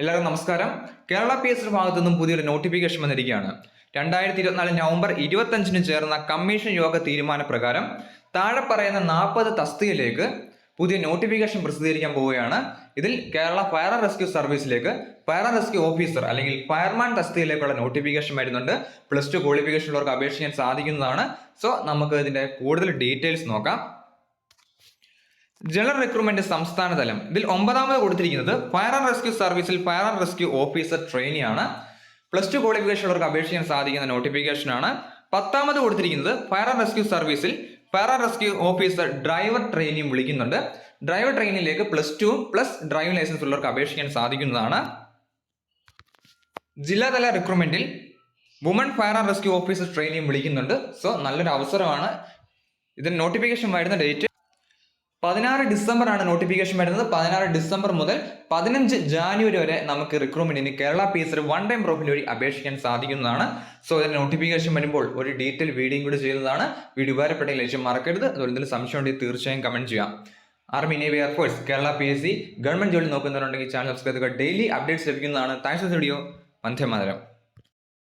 എല്ലാവർക്കും നമസ്കാരം. Kerala P S ഭാഗത്തു നിന്നും പുതിയൊരു നോട്ടിഫിക്കേഷൻ വന്നിരിക്കുകയാണ്. രണ്ടായിരത്തി ഇരുപത്തിനാല് നവംബർ ഇരുപത്തഞ്ചിന് ചേർന്ന കമ്മീഷൻ യോഗ തീരുമാനപ്രകാരം താഴെ പറയുന്ന നാൽപ്പത് തസ്തികയിലേക്ക് പുതിയ നോട്ടിഫിക്കേഷൻ പ്രസിദ്ധീകരിക്കാൻ പോവുകയാണ്. ഇതിൽ കേരള ഫയർ റെസ്ക്യൂ സർവീസിലേക്ക് ഫയർ റെസ്ക്യൂ ഓഫീസർ അല്ലെങ്കിൽ ഫയർമാൻ തസ്തികയിലേക്കുള്ള നോട്ടിഫിക്കേഷൻ വരുന്നുണ്ട്. പ്ലസ് ടു ക്വാളിഫിക്കേഷൻ ഉള്ളവർക്ക് അപേക്ഷിക്കാൻ സാധിക്കുന്നതാണ്. സോ നമുക്ക് ഇതിന്റെ കൂടുതൽ ഡീറ്റെയിൽസ് നോക്കാം. ജനറൽ റിക്രൂട്ട്മെന്റ് സംസ്ഥാന തലം. ഇതിൽ ഒമ്പതാമത് കൊടുത്തിരിക്കുന്നത് ഫയർ ആൻഡ് റെസ്ക്യൂ സർവീസിൽ fire and rescue officer trainee ആണ്. പ്ലസ് ടു ക്വാളിഫിക്കേഷൻ ഉള്ളവർക്ക് അപേക്ഷിക്കാൻ സാധിക്കുന്ന നോട്ടിഫിക്കേഷൻ ആണ്. പത്താമത് കൊടുത്തിരിക്കുന്നത് ഫയർ ആൻഡ് റെസ്ക്യൂ സർവീസിൽ fire and rescue officer driver ട്രെയിനിയും വിളിക്കുന്നുണ്ട്. Driver ട്രെയിനിലേക്ക് plus two plus driving licence ഉള്ളവർക്ക് അപേക്ഷിക്കാൻ സാധിക്കുന്നതാണ്. ജില്ലാതല റിക്രൂട്ട്മെന്റിൽ woman fire and rescue officer ട്രെയിനിയും വിളിക്കുന്നുണ്ട്. സോ നല്ലൊരു അവസരമാണ്. ഇതിന് നോട്ടിഫിക്കേഷൻ വരുന്ന ഡേറ്റ് പതിനാറ് ഡിസംബർ ആണ് നോട്ടിഫിക്കേഷൻ വരുന്നത്. പതിനാറ് ഡിസംബർ മുതൽ പതിനഞ്ച് ജാനുവരി വരെ നമുക്ക് റിക്രൂട്ട്മെന്റിന് Kerala P S one time profile വഴി അപേക്ഷിക്കാൻ സാധിക്കുന്നതാണ്. സോ ഇതിന് നോട്ടിഫിക്കേഷൻ വരുമ്പോൾ ഒരു ഡീറ്റെയിൽ വീഡിയോയും കൂടി ചെയ്യുന്നതാണ്. വീഡിയോ ഉപകാരപ്പെട്ട ലക്ഷ്യം മറക്കരുത്. അതുപോലെ തന്നെ സംശയം ഉണ്ടെങ്കിൽ തീർച്ചയായും കമന്റ് ചെയ്യാം. Army navy air force Kerala P S C government ജോലി നോക്കുന്നവരുണ്ടെങ്കിൽ ചാനൽ സബ്സ്ക്രൈബ് ചെയ്യുക. ഡെയിലി അപ്ഡേറ്റ്സ് ലഭിക്കുന്നതാണ്. Thanks video Vande Mataram.